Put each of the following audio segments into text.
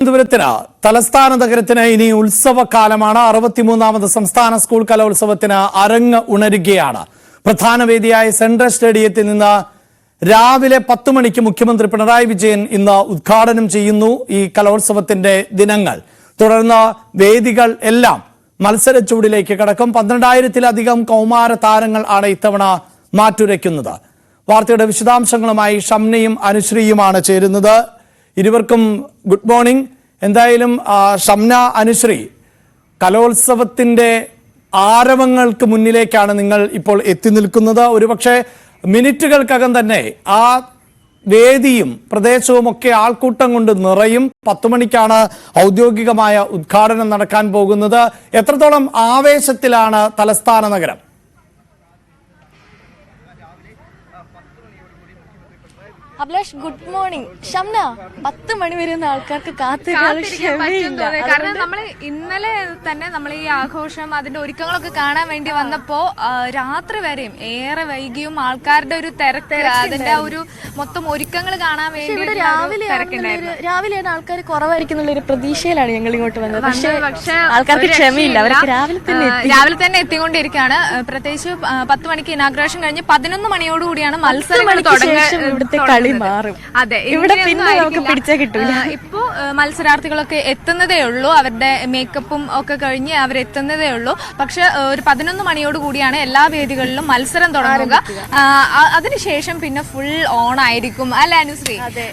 തിരുവനന്തപുരത്തിന് തലസ്ഥാന നഗരത്തിന് ഇനി ഉത്സവകാലമാണ്. അറുപത്തിമൂന്നാമത് സംസ്ഥാന സ്കൂൾ കലോത്സവത്തിന് അരങ്ങ് ഉണരുകയാണ്. പ്രധാന വേദിയായ സെൻട്രൽ സ്റ്റേഡിയത്തിൽ നിന്ന് രാവിലെ പത്ത് മണിക്ക് മുഖ്യമന്ത്രി പിണറായി വിജയൻ ഇന്ന് ഉദ്ഘാടനം ചെയ്യുന്നു ഈ കലോത്സവത്തിന്റെ ദിനങ്ങൾ. തുടർന്ന് വേദികൾ എല്ലാം മത്സരച്ചൂടിലേക്ക് കടക്കും. പന്ത്രണ്ടായിരത്തിലധികം കൗമാര താരങ്ങൾ ആണ് ഇത്തവണ മാറ്റുരയ്ക്കുന്നത്. വാർത്തയുടെ വിശദാംശങ്ങളുമായി ഷംനയും അനുശ്രീയുമാണ് ചേരുന്നത്. ഇരുവർക്കും ഗുഡ് മോർണിംഗ്. എന്തായാലും ഷംന അനുശ്രീ കലോത്സവത്തിന്റെ ആരവങ്ങൾക്ക് മുന്നിലേക്കാണ് നിങ്ങൾ ഇപ്പോൾ എത്തി നിൽക്കുന്നത്. ഒരുപക്ഷെ മിനിറ്റുകൾക്കകം തന്നെ ആ വേദിയും പ്രദേശവും ഒക്കെ ആൾക്കൂട്ടം കൊണ്ട് നിറയും. പത്തു മണിക്കാണ് ഔദ്യോഗികമായ ഉദ്ഘാടനം നടക്കാൻ പോകുന്നത്. എത്രത്തോളം ആവേശത്തിലാണ് തലസ്ഥാന നഗരം? അഭിലാഷ് ഗുഡ് മോർണിംഗ് ഷംന പത്ത് മണി വരുന്ന ആൾക്കാർക്ക് കാത്തിരിക്കാൻ കാരണം നമ്മൾ ഇന്നലെ തന്നെ നമ്മൾ ഈ ആഘോഷം അതിന്റെ ഒരുക്കങ്ങളൊക്കെ കാണാൻ വേണ്ടി വന്നപ്പോ രാത്രി വരെയും ഏറെ വൈകിയും ആൾക്കാരുടെ ഒരു തിരക്ക് അതിന്റെ ഒരു മൊത്തം ഒരുക്കങ്ങൾ കാണാൻ വേണ്ടി രാവിലെ രാവിലെയാണ് ആൾക്കാർ കുറവായിരിക്കുന്നുള്ള ഒരു പ്രതീക്ഷയിലാണ് ഞങ്ങൾ ഇങ്ങോട്ട് വന്നത്. പക്ഷേ പക്ഷേ ആൾക്കാർക്ക് ക്ഷമയില്ല. അവർക്ക് രാവിലെ തന്നെ രാവിലെ തന്നെ എത്തിക്കൊണ്ടിരിക്കുകയാണ്. പ്രത്യേകിച്ച് പത്ത് മണിക്ക് ഇനാഗ്രേഷൻ കഴിഞ്ഞ് പതിനൊന്ന് മണിയോടുകൂടിയാണ് മത്സരങ്ങൾ മണിക്ക് തുടങ്ങ- ശേഷം ഇവിടുത്തെ കളി മാറും. അതെ ഇവിടെ പിന്നെ നമുക്ക്. പിടിച്ചാ കിട്ടൂല. ഇപ്പോ മത്സരാർത്ഥികളൊക്കെ എത്തുന്നതേ ഉള്ളൂ. അവരുടെ മേക്കപ്പും ഒക്കെ കഴിഞ്ഞ് അവരെത്തുന്നതേ ഉള്ളൂ. പക്ഷെ ഒരു പതിനൊന്ന് മണിയോട് കൂടിയാണ് എല്ലാ വേദികളിലും മത്സരം തുടങ്ങുക. അതിനുശേഷം പിന്നെ ഫുൾ ഓൺ ആയിരിക്കും. അല്ലെ അനുശ്രീ? അതെ.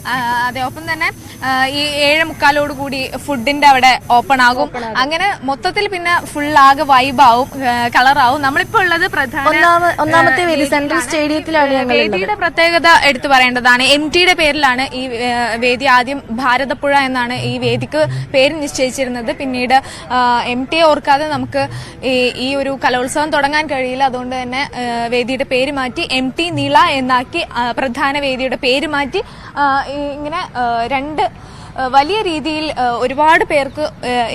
ഒപ്പം തന്നെ ഈ ഏഴ് മുക്കാലോട് കൂടി ഫുഡിന്റെ അവിടെ ഓപ്പൺ ആകും. അങ്ങനെ മൊത്തത്തിൽ പിന്നെ ഫുൾ ആകെ വൈബാവും കളറാവും നമ്മളിപ്പോ ഉള്ളത് പ്രധാന ഒന്നാമത്തെ വേദി സെൻട്രൽ സ്റ്റേഡിയത്തിലാണ്. വേദിയുടെ പ്രത്യേകത എടുത്തു പറയേണ്ടതാണ് എം ടിയുടെ പേരിലാണ് ഈ വേദി ആദ്യം ഭാരതപ്പുഴ എന്നാണ് ഈ വേദിക്ക് പേര് നിശ്ചയിച്ചിരുന്നത്. പിന്നീട് എം ടി ഓർക്കാതെ നമുക്ക് ഈ ഈ ഒരു കലോത്സവം തുടങ്ങാൻ കഴിയില്ല. അതുകൊണ്ട് തന്നെ വേദിയുടെ പേര് മാറ്റി എം ടി നീള എന്നാക്കി പ്രധാന വേദിയുടെ പേര് മാറ്റി ഇങ്ങനെ രണ്ട് വലിയ രീതിയിൽ ഒരുപാട് പേർക്ക്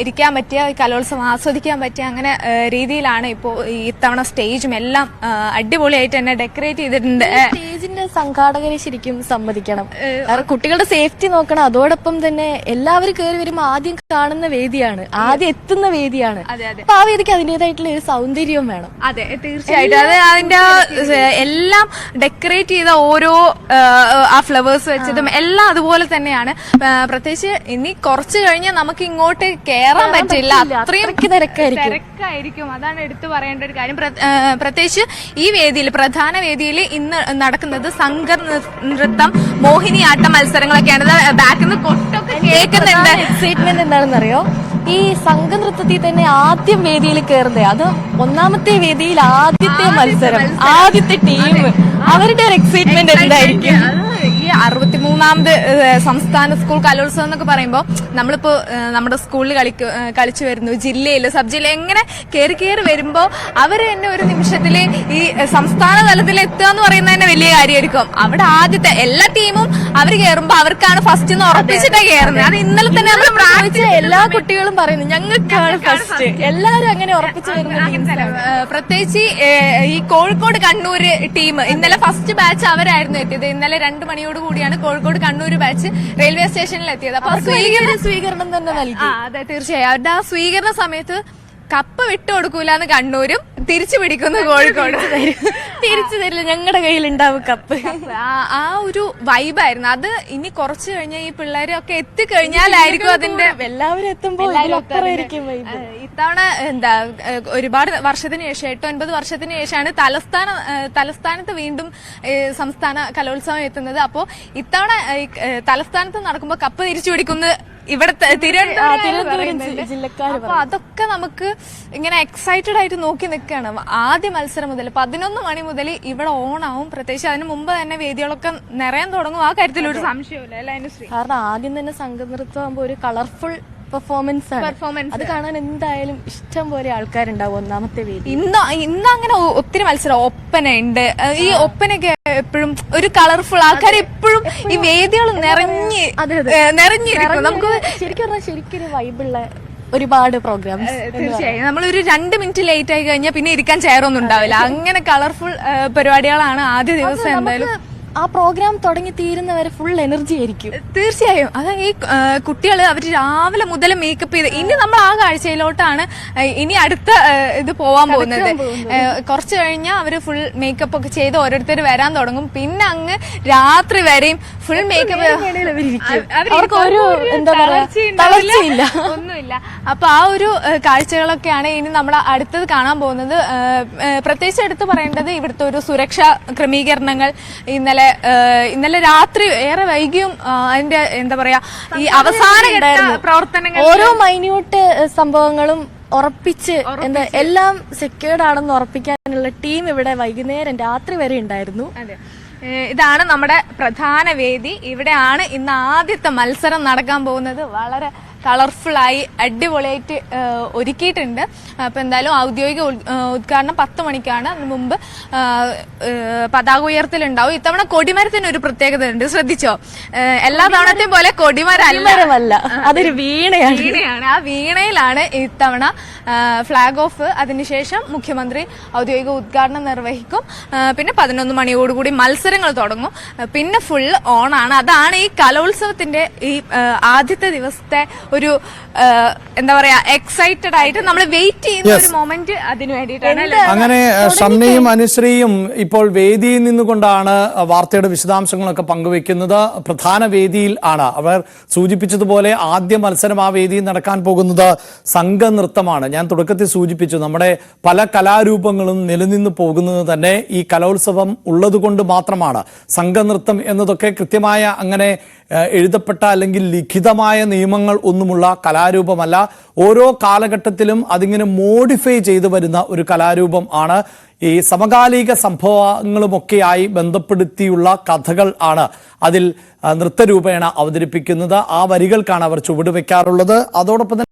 ഇരിക്കാൻ പറ്റിയ കലോത്സവം ആസ്വദിക്കാൻ പറ്റിയ അങ്ങനെ രീതിയിലാണ് ഇപ്പോൾ ഈ ഇത്തവണ സ്റ്റേജും എല്ലാം അടിപൊളിയായിട്ട് തന്നെ ഡെക്കറേറ്റ് ചെയ്തിട്ടുണ്ട്. സ്റ്റേജിന്റെ സംഘാടകരെ ശരിക്കും സമ്മതിക്കണം. കുട്ടികളുടെ സേഫ്റ്റി നോക്കണം. അതോടൊപ്പം തന്നെ എല്ലാവരും കയറി വരുമ്പോൾ ആദ്യം കാണുന്ന വേദിയാണ്. ആദ്യം എത്തുന്ന വേദിയാണ്. അപ്പൊ ആ വേദിക്ക് അതിന്റേതായിട്ടുള്ള ഒരു സൗന്ദര്യവും വേണം. അതെ തീർച്ചയായിട്ടും. അത് അതിന്റെ എല്ലാം ഡെക്കറേറ്റ് ചെയ്ത ഓരോ ആ ഫ്ലവേഴ്സ് വെച്ചതും എല്ലാം അതുപോലെ തന്നെയാണ്. പ്രത്യേകിച്ച് ഇനി കുറച്ച് കഴിഞ്ഞാൽ നമുക്ക് ഇങ്ങോട്ട് കയറാൻ പറ്റില്ല. അത്രയും തിരക്കായിരിക്കും. അതാണ് എടുത്തു പറയേണ്ട ഒരു കാര്യം. പ്രത്യേകിച്ച് ഈ വേദിയിൽ പ്രധാന വേദിയിൽ ഇന്ന് നടക്കുന്നത് സംഘർ നൃ- നൃത്തം മോഹിനിയാട്ട മത്സരങ്ങളൊക്കെയാണ്. ബാക്കിൽ നിന്ന് കൊട്ടൊക്കെ കേൾക്കുന്നുണ്ട്. എക്സൈറ്റ്മെന്റ് എന്താണെന്നറിയോ? ഈ സംഘനൃത്തത്തിൽ തന്നെ ആദ്യം വേദിയിൽ കയറുന്നത് അത് ഒന്നാമത്തെ വേദിയിൽ ആദ്യത്തെ മത്സരം ആദ്യത്തെ ടീം അവരുടെ ഒരു എക്സൈറ്റ്മെന്റ് എന്തായിരിക്കും? അറുപത്തിമൂന്നാമത് മൂന്നാമത് സംസ്ഥാന സ്കൂൾ കലോത്സവം എന്നൊക്കെ പറയുമ്പോൾ നമ്മളിപ്പോ ഏഹ്, നമ്മുടെ സ്കൂളിൽ കളിക്കു കളിച്ചു വരുന്നു. ജില്ലയിൽ സബ് ജില്ല എങ്ങനെ കയറി കയറി വരുമ്പോൾ അവർ തന്നെ ഒരു നിമിഷത്തിൽ ഈ സംസ്ഥാന തലത്തിൽ എത്തുക എന്ന് പറയുന്നത് തന്നെ വലിയ കാര്യമായിരിക്കും. അവിടെ ആദ്യത്തെ എല്ലാ ടീമും അവർ കയറുമ്പോൾ അവർക്കാണ് ഫസ്റ്റ് എന്ന് ഉറപ്പിച്ചിട്ടാണ് കയറുന്നത് അത്. ഇന്നലെ തന്നെ നമ്മൾ ചോദിച്ച എല്ലാ കുട്ടികളും പറയുന്നു ഞങ്ങൾക്കാണ് ഫസ്റ്റ് എല്ലാവരും അങ്ങനെ ഉറപ്പിച്ചു പ്രത്യേകിച്ച് ഈ കോഴിക്കോട് കണ്ണൂർ ടീം ഇന്നലെ ഫസ്റ്റ് ബാച്ച് അവരായിരുന്നു എത്തിയത്. ഇന്നലെ രണ്ട് മണിയോട് കൂടിയാണ് കോഴിക്കോട് കണ്ണൂർ ബാച്ച് റെയിൽവേ സ്റ്റേഷനിൽ എത്തിയത്. അപ്പൊ സ്വീകരണ സ്വീകരണം തന്നെ നൽകി. അതെ തീർച്ചയായും. അവരുടെ ആ സ്വീകരണ സമയത്ത് കപ്പ് വിട്ടു കൊടുക്കൂലെന്ന് കണ്ണൂരും തിരിച്ചു പിടിക്കുന്നു കോഴിക്കോട്. തിരിച്ചു തരില്ല. ഞങ്ങളുടെ കയ്യിൽ ഉണ്ടാവും കപ്പ്. ആ- ഒരു വൈബായിരുന്നു. അത് ഇനി കുറച്ച് കഴിഞ്ഞ ഈ പിള്ളേരൊക്കെ എത്തിക്കഴിഞ്ഞാലായിരിക്കും അതിന്റെ എല്ലാവരും എത്തുമ്പോൾ ഇത്തവണ എന്താ ഒരുപാട് വർഷത്തിന് ശേഷം എട്ട് ഒൻപത് വർഷത്തിന് ശേഷമാണ് തലസ്ഥാന തലസ്ഥാനത്ത് വീണ്ടും സംസ്ഥാന കലോത്സവം എത്തുന്നത്. അപ്പോൾ ഇത്തവണ തലസ്ഥാനത്ത് നടക്കുമ്പോൾ കപ്പ് തിരിച്ചു പിടിക്കുന്നത് ഇവിടുത്തെ തിരുവനന്തപുരം അപ്പൊ അതൊക്കെ നമുക്ക് ഇങ്ങനെ എക്സൈറ്റഡ് ആയിട്ട് നോക്കി നിൽക്കുകയാണ് ആദ്യ മത്സരം മുതൽ പതിനൊന്ന് മണി മുതൽ ഇവിടെ ഓൺ ആവും. പ്രത്യേകിച്ച് അതിന് മുമ്പ് തന്നെ വേദികളൊക്കെ നിറയാൻ തുടങ്ങും. ആ കാര്യത്തിൽ ഒരു സംശയമില്ല അല്ലേ കാരണം ആദ്യം തന്നെ സംഘനൃത്തം ആകുമ്പോൾ ഒരു കളർഫുൾ പെർഫോമൻസ് ആണ്. അത് കാണാൻ എന്തായാലും ഇഷ്ടം പോലെ ആൾക്കാരുണ്ടാവും ഒന്നാമത്തെ വേദി. ഇന്ന് ഇന്ന് അങ്ങനെ ഒത്തിരി മത്സരം ഒപ്പന ഉണ്ട് ഈ ഒപ്പനയൊക്കെ എപ്പോഴും ഒരു കളർഫുൾ ആൾക്കാർ എപ്പോഴും ഈ വേദികൾ നിറഞ്ഞ്. നിറഞ്ഞിരിക്കും. നമുക്ക് ശരിക്കും പറഞ്ഞാൽ ശരിക്കും വൈബിള്ള വൈബുള്ള ഒരുപാട് പ്രോഗ്രാംസ് തീർച്ചയായും. നമ്മളൊരു രണ്ട് മിനിറ്റ് ലേറ്റ് ആയി കഴിഞ്ഞാൽ പിന്നെ ഇരിക്കാൻ ചെയറൊന്നും ഉണ്ടാവില്ല. അങ്ങനെ കളർഫുൾ പരിപാടികളാണ് ആദ്യ ദിവസം എന്തായാലും. ആ പ്രോഗ്രാം തുടങ്ങി തീരുന്നവരെ ഫുൾ എനർജി ആയിരിക്കും. തീർച്ചയായും. അത് ഈ കുട്ടികൾ അവർ രാവിലെ മുതൽ മേക്കപ്പ് ചെയ്ത് ഇനി നമ്മൾ ആ കാഴ്ചയിലോട്ടാണ് ഇനി അടുത്ത ഇത് പോവാൻ പോകുന്നത്. കുറച്ച് കഴിഞ്ഞാൽ അവർ ഫുൾ മേക്കപ്പ് ഒക്കെ ചെയ്ത് ഓരോരുത്തർ വരാൻ തുടങ്ങും. പിന്നെ അങ്ങ് രാത്രി വരെയും ഫുൾ മേക്കപ്പ് അവർക്ക് ഒരു എന്താ ഒന്നുമില്ല. അപ്പൊ ആ ഒരു കാഴ്ചകളൊക്കെയാണ് ഇനി നമ്മൾ അടുത്തത് കാണാൻ പോകുന്നത്. പ്രത്യേകിച്ച് എടുത്തു പറയേണ്ടത് ഇവിടുത്തെ ഒരു സുരക്ഷാ ക്രമീകരണങ്ങൾ ഇന്നലെ ഏഹ്, ഇന്നലെ രാത്രി ഏറെ വൈകിയും അതിന്റെ എന്താ പറയാ ഈ അവസാന പ്രവർത്തനങ്ങൾ. ഓരോ മൈന്യൂട്ട് സംഭവങ്ങളും ഉറപ്പിച്ച് എന്താ എല്ലാം സെക്യൂർഡ് ആണെന്ന് ഉറപ്പിക്കാനുള്ള ടീം ഇവിടെ വൈകുന്നേരം രാത്രി വരെ ഉണ്ടായിരുന്നു. ഇതാണ് നമ്മുടെ പ്രധാന വേദി. ഇവിടെയാണ് ഇന്ന് ആദ്യത്തെ മത്സരം നടക്കാൻ പോകുന്നത്. വളരെ കളർഫുൾ ആയി അടിപൊളിയായിട്ട് ഒരുക്കിയിട്ടുണ്ട്. അപ്പൊ എന്തായാലും ഔദ്യോഗിക ഉദ്ഘാടനം പത്ത് മണിക്കാണ്. അതിന് മുമ്പ് പതാക ഉയർത്തലുണ്ടാവും. ഇത്തവണ കൊടിമരത്തിന് ഒരു പ്രത്യേകത ഉണ്ട് ശ്രദ്ധിച്ചോ എല്ലാ തവണത്തെയും പോലെ കൊടിമരമല്ല. മരമല്ല അതൊരു വീണയാണ്. വീണയാണ്. ആ വീണയിലാണ് ഇത്തവണ ഫ്ലാഗ് ഓഫ് അതിനുശേഷം മുഖ്യമന്ത്രി ഔദ്യോഗിക ഉദ്ഘാടനം നിർവഹിക്കും. പിന്നെ പതിനൊന്ന് മണിയോടുകൂടി മത്സരങ്ങൾ തുടങ്ങും. പിന്നെ ഫുൾ ഓണാണ് അതാണ് ഈ കലോത്സവത്തിന്റെ ഈ ആദ്യത്തെ ദിവസത്തെ ഒരു എന്താ പറയാ എക്സൈറ്റഡ് ആയിട്ട് നമ്മൾ വെയിറ്റ് ചെയ്യുന്ന ഒരു മൊമെന്റ് അതിനു വേണ്ടിയിട്ടാണ് അല്ലേ? അങ്ങനെ ഷംനയും അനുശ്രീയും ഇപ്പോൾ വേദിയിൽ നിന്നുകൊണ്ടാണ് വാർത്തയുടെ വിശദാംശങ്ങളൊക്കെ പങ്കുവെക്കുന്നത് പ്രധാന വേദിയിൽ ആണ്. അവർ സൂചിപ്പിച്ചതുപോലെ ആദ്യ മത്സരം ആ വേദിയിൽ നടക്കാൻ പോകുന്നത് സംഘനൃത്തമാണ്. ഞാൻ തുടക്കത്തിൽ സൂചിപ്പിച്ചു നമ്മുടെ പല കലാരൂപങ്ങളും നിലനിന്ന് പോകുന്നത് തന്നെ ഈ കലോത്സവം ഉള്ളതുകൊണ്ട് മാത്രമാണ്. സംഘനൃത്തം എന്നതൊക്കെ കൃത്യമായ അങ്ങനെ എഴുതപ്പെട്ട അല്ലെങ്കിൽ ലിഖിതമായ നിയമങ്ങൾ ഒന്നുമുള്ള കലാരൂപമല്ല. ഓരോ കാലഘട്ടത്തിലും അതിങ്ങനെ മോഡിഫൈ ചെയ്തു വരുന്ന ഒരു കലാരൂപം ആണ്. ഈ സമകാലിക സംഭവങ്ങളുമൊക്കെയായി ബന്ധപ്പെടുത്തിയുള്ള കഥകൾ ആണ് അതിൽ നൃത്തരൂപേണ അവതരിപ്പിക്കുന്നത്. ആ വരികൾക്കാണ് അവർ ചുവടുവെക്കാറുള്ളത്. അതോടൊപ്പം തന്നെ